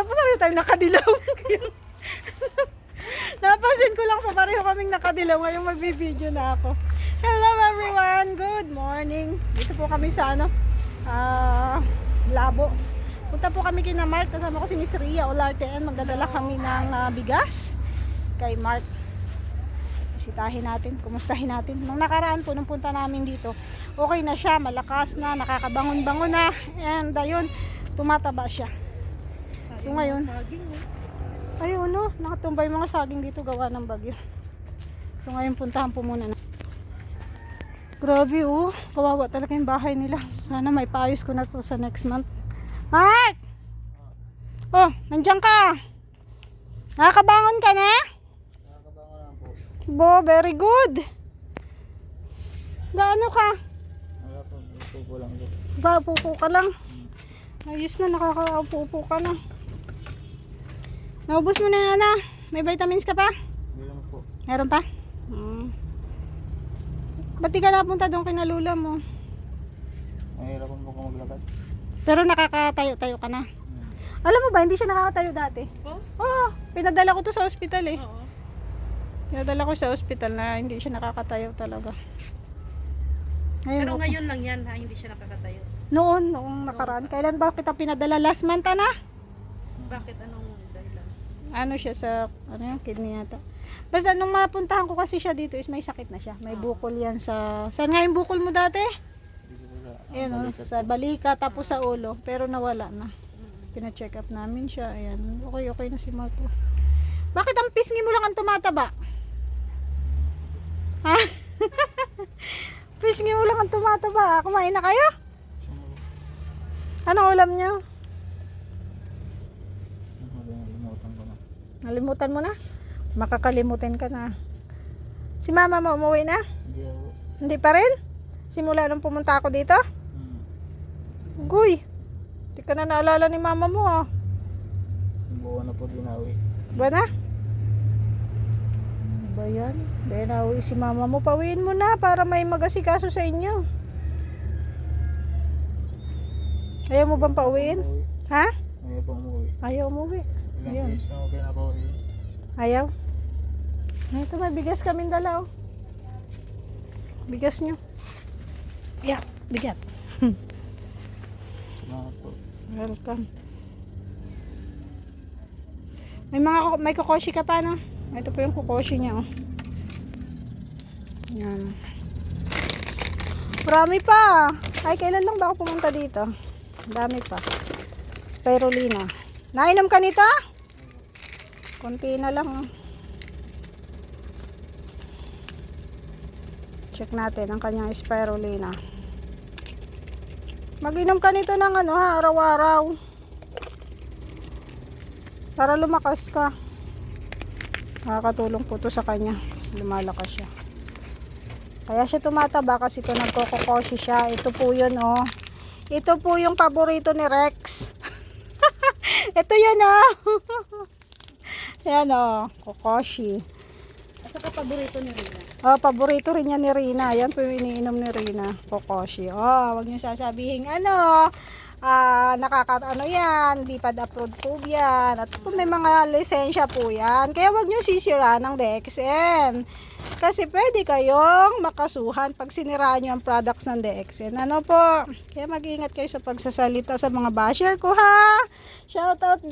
pa pareho tayo nakadilaw? Napansin ko lang pa pareho kaming nakadilaw. Ngayon magbibideo na ako. Hello everyone! Good morning! Dito po kami sa ano, ah, Labo. Punta po kami kina Mark. Kasama ko si Miss Ria Olartean. Magdadala kami ng ah, bigas kay Mark. Bisitahin natin, kumustahin natin. Nung nakaraan po, nung punta namin dito, okay na siya, malakas na, nakakabangon-bangon na. And ayun, tumataba siya. So ngayon, ayun no, nakatumbay mga saging dito gawa ng bagyo. So ngayon puntahan po muna na. Grabe oh, kawawa talaga yung bahay nila. Sana may paayos ko na to sa next month. Mark! Oh, nandiyan ka. Nakakabangon ka na? Bo, very good. Gaano ka? Wala po, tubo lang. Ba, pupo ka lang. Ayos na, nakakaupo ka na. Naubos mo na yan ah. May vitamins ka pa? Lang po. Meron pa? Hmm. Ba't di ka napunta doon kina lula mo? Mahirapan po kung maglakad. Pero nakakatayo-tayo ka na. Alam mo ba, hindi siya nakakatayo dati. Oh? Oo, pinadala ko to sa ospital eh. Oo. Pinadala ko sa ospital na hindi siya nakakatayo talaga. Ngayon, Pero ngayon lang yan ha, hindi siya nakakatayo. noon, noong nakaraan. Kailan ba kita pinadala? Last month na? Bakit anong? Ano siya sa ano yung kidney yata. Basta nung mapuntahan ko kasi siya dito is may sakit na siya. May bukol yan sa... Saan nga yung bukol mo dati? Ayan o, sa balika tapos sa ulo. Pero nawala na. Pina-check up namin siya. Ayan, okay okay na si Marco. Bakit ang pisngi mo lang ang tumataba? Ha? pisngi mo lang ang tumataba. Kumain na kayo? Anong ulam niyo? Nakalimutan ko na. Nalimutan mo na? Makakalimutan ka na. Si mama mo umuwi na? Hindi ako. Hindi pa rin? Simula nung pumunta ako dito? Hmm. Guy, di ka na naalala ni mama mo ah. Buwan na po dinawi. Ba na? Ano ba yan? Dahil nauwi si mama mo, pawiin mo na para may magasikaso sa inyo. Ayaw mo bang pauwiin? Ha? Ngayon po umuwi. Ayaw umuwi. Ilang days na ako pinapauwi. Ayaw? Ay, Ito may bigas kaming dala oh. Bigas nyo. Yeah, bigat. Salamat po. Welcome. May mga ko- may kokoshi ka pa no? Ito po yung kokoshi niya oh. Yan. Marami pa. Ay, kailan lang ba ako pumunta dito? Ang Dami pa. Spirulina. Nainom ka nito? Konti na lang. Check natin ang kanyang spirulina. Mag-inom ka nito ng ano ha, araw-araw. Para lumakas ka. Nakakatulong po to sa kanya. Kasi lumalakas siya. Kaya siya tumataba kasi ito nagkokokoshi siya. Ito po yun oh. Ito po yung paborito ni Rex. ito yun oh. Yan oh, kokoshi. At saka paborito ni Rina. Oh, paborito rin yan ni Rina. Yan po yung iniinom ni Rina. Kokoshi. Oh, wag niyo sasabihin ano. Ah, nakaka ano yan, lipad approved po yan. At po may mga lisensya po yan. Kaya wag niyo sisira ng DXN. Kasi pwede kayong makasuhan pag siniraan niyo ang products ng DXN. Ano po? Kaya mag-ingat kayo sa pagsasalita sa mga basher ko ha. Isa sa mga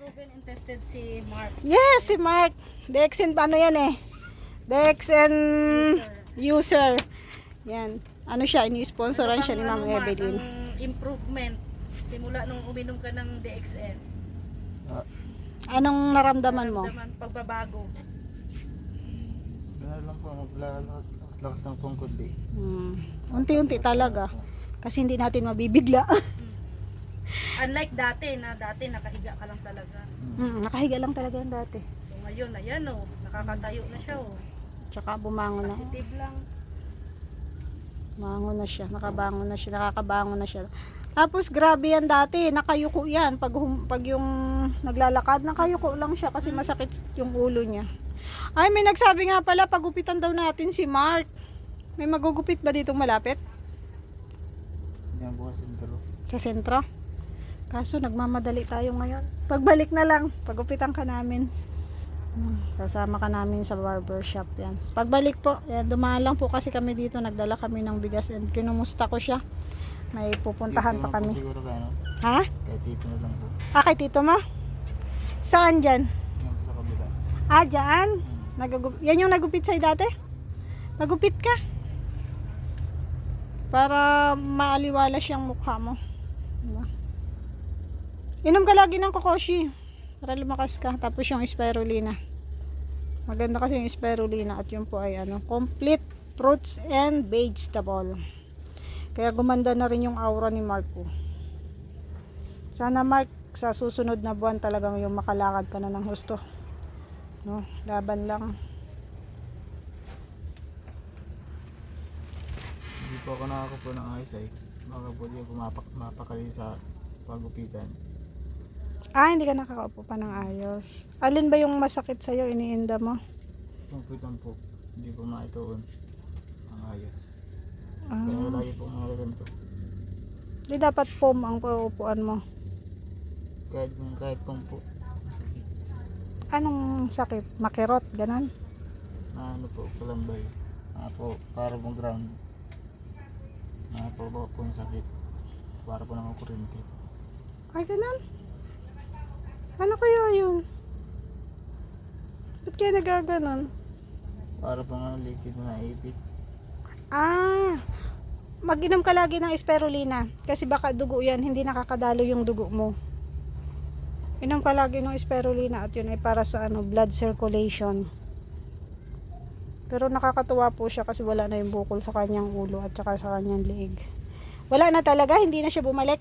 proven and tested si Mark. Yes, si Mark. DXN paano yan eh? DXN user. Yan. Ano siya, ini-sponsoran siya ni Ma'am Ano, Evelyn. improvement simula nung uminom ka ng DXN. Ah, Anong naramdaman mo? Naman pagbabago. ganun lang po. Maglakas lakas ng pungkod eh. Hmm. Unti-unti talaga. Kasi hindi natin mabibigla. Unlike dati na dati nakahiga ka lang talaga. hmm, nakahiga lang talaga yan dati. So ngayon, ayan oh, nakakatayo na siya oh. Tsaka bumangon na. Positive lang. Bumangon na siya. Nakabangon na siya. Nakakabangon na siya. Tapos grabe yan dati. Nakayuko yan. Pag, hum- pag yung naglalakad, nakayuko lang siya kasi masakit yung ulo niya. Ay, may nagsabi nga pala, pagupitan daw natin si Mark. May magugupit ba ditong malapit? Yan po kasi dalo. Sa sentro? Kaso nagmamadali tayo ngayon. Pagbalik na lang, pagupitan ka namin. Hmm, Kasama ka namin sa barber shop yan. Pagbalik po, yan, dumaan lang po kasi kami dito. Nagdala kami ng bigas and kinumusta ko siya. May pupuntahan Dito pa kami. Siguro kay ano, Ha? kahit dito na lang po. Ah, kay tito mo? Saan dyan? Yan sa kabila. Ah, dyan? Nagagup yan yung nagupit sa'yo dati? Nagupit ka? Para maaliwalas yung mukha mo. Diba? Inom ka lagi ng kokoshi. Para lumakas ka. Tapos yung spirulina. Maganda kasi yung spirulina at yun po ay ano, complete fruits and vegetable. Kaya gumanda na rin yung aura ni Marco. Sana Mark, sa susunod na buwan talagang yung makalakad ka na ng husto. No, laban lang. Hindi po ako nakakupo ng ayos ay. Baka po di ako mapak mapakali sa pagupitan. Ah, hindi ka nakakaupo pa ng ayos. Alin ba yung masakit sa'yo, iniinda mo? Kumpitan po. Hindi po maituon ang ayos. Ah, Kaya lagi po nakaganto. di dapat foam ang pauupuan mo. Kahit kahit pong po. Masakit. Anong sakit? Makirot, ganon? Na ano po, kalambay. Na po, para pong ground. Na po po po yung sakit. Para po nakakurente. Ay, ganon? Ano kaya yun? Ba't kaya nagaganon? Para po nga liquid na ipit. Ah, mag-inom ka lagi ng spirulina. Kasi baka dugo yan, hindi nakakadalo yung dugo mo. Inom ka lagi ng spirulina at yun ay para sa ano, blood circulation. Pero nakakatuwa po siya kasi wala na yung bukol sa kanyang ulo at saka sa kanyang liig. Wala na talaga, hindi na siya bumalik.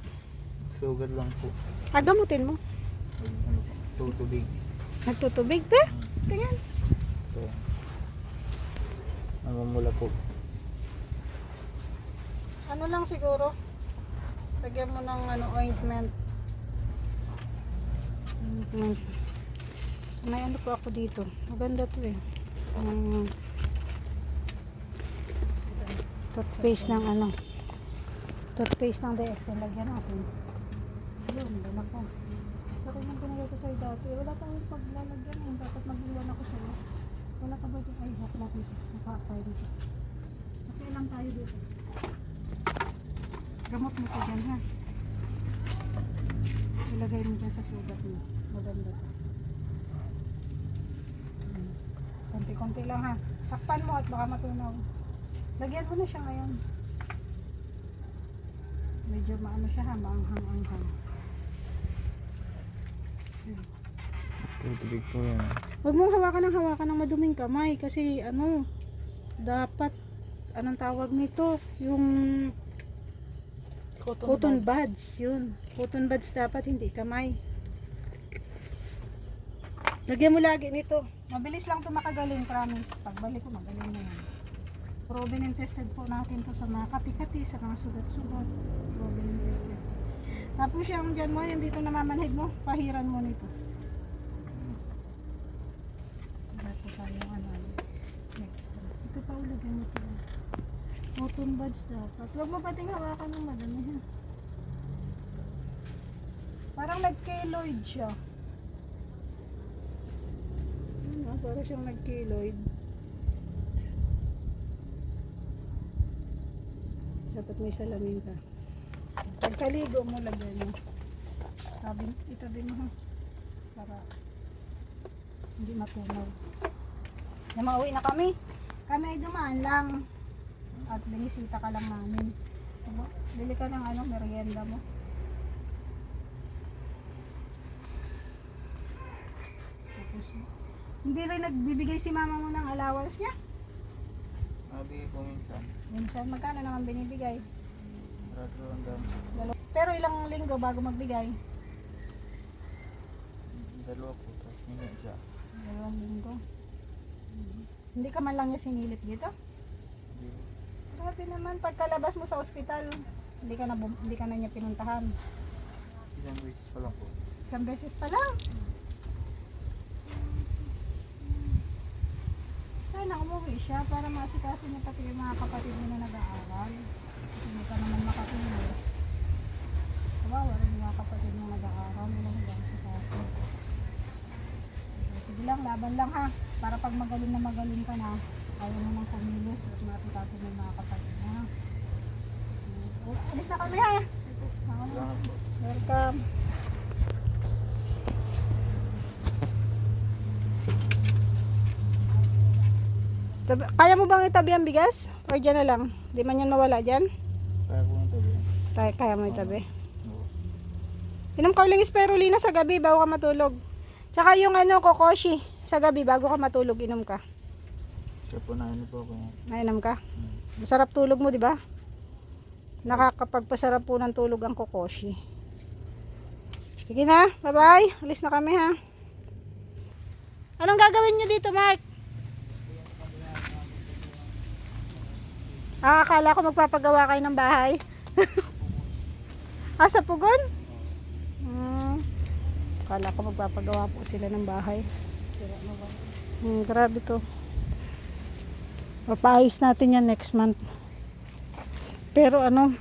Sugat lang po. Agamutin mo. Ay, ano po, tutubig. Nagtutubig pa? Tingnan. So, namumula po. Ano lang siguro? Lagyan mo ng ano, ointment. Ointment. So, may ano po ako dito. Maganda to eh. Um, toothpaste ng ano. Toothpaste ng DX. Lagyan natin. Yun, dala ko. Akin yung pinagay ko sa'yo dati. Wala tayong paglalagyan. eh. Dapat mag-iwan ako sa'yo. Wala ka ba dito? Ay, hap natin. Nakakapay dito. Okay lang tayo dito. Gamot mo ko dyan ha. Ilagay mo dyan sa sugat mo. Maganda to. Hmm. Konti-konti lang ha. Takpan mo at baka matunaw. Lagyan mo na siya ngayon. Medyo maano siya ha, maanghang-anghang. Tutubig po yan. Huwag mong hawakan ng hawakan ng maduming kamay kasi ano, dapat, anong tawag nito? Yung cotton, buds. Yun. Cotton buds dapat, hindi kamay. Lagyan mo lagi nito. Mabilis lang to makagaling, promise. Pagbalik ko, magaling na yan. Proven and tested po natin to sa mga kati-kati, sa mga sugat-sugat. Proven. Tapos yung dyan mo, yung dito namamanhid mo, pahiran mo nito. Wala po tayong ano. Ito pa ulagyan mo ito. Cotton buds dapat. Huwag mo pating hawakan ng madami ha. Parang nag-keloid siya. Ano, parang siyang nag-keloid. Dapat may salamin ka. Pagkaligo mo, lagyan mo. Sabi, itabi mo. Para hindi matunaw. Na mauwi na kami. Kami ay dumaan lang. At binisita ka lang namin. Diba? Bili ka ng ano, merienda mo. Tapos, hindi rin nagbibigay si mama mo ng allowance niya. Nabigay po minsan. Minsan, magkano naman binibigay? Pero ilang linggo bago magbigay? Dalawa po. Tapos may isa. Dalawang linggo. Mhm. Hindi ka man lang niya sinilip dito? Hindi po. Grabe naman, pagkalabas mo sa ospital, hindi ka na, bum- hindi ka na niya pinuntahan. Isang weeks pa lang po. Isang beses pa lang. Sana umuwi siya para maasikaso niya pati yung mga kapatid mo na nag-aaral. Hindi ka naman makatulog. Kawawa rin mga kapatid mo nag-aaraw mo lang hanggang sa kaso. Sige lang, laban lang ha. Para pag magaling na magaling ka na, ayaw mo nang kumilos at masikaso mo mga kapatid mo. Alis na kami ha. Welcome. Kaya mo bang itabi ang bigas? O dyan na lang? Di man yan mawala dyan? Kaya ko ng tabi. Kaya, kaya mo itabi. Inom ka uling spirulina sa gabi bago ka matulog. Tsaka yung ano, kokoshi sa gabi bago ka matulog, inom ka. Kaya po na ano po ako. Nainom ka? Hmm. Masarap tulog mo, di ba? Nakakapagpasarap po ng tulog ang kokoshi. Sige na, bye-bye. Alis na kami ha. Anong gagawin niyo dito, Mark? Ah, akala ko magpapagawa kayo ng bahay. ah, sa pugon? Hmm. Akala ko magpapagawa po sila ng bahay. Hmm, grabe to. Papaayos natin yan next month. Pero ano,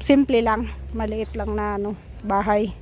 simple lang, maliit lang na ano, bahay.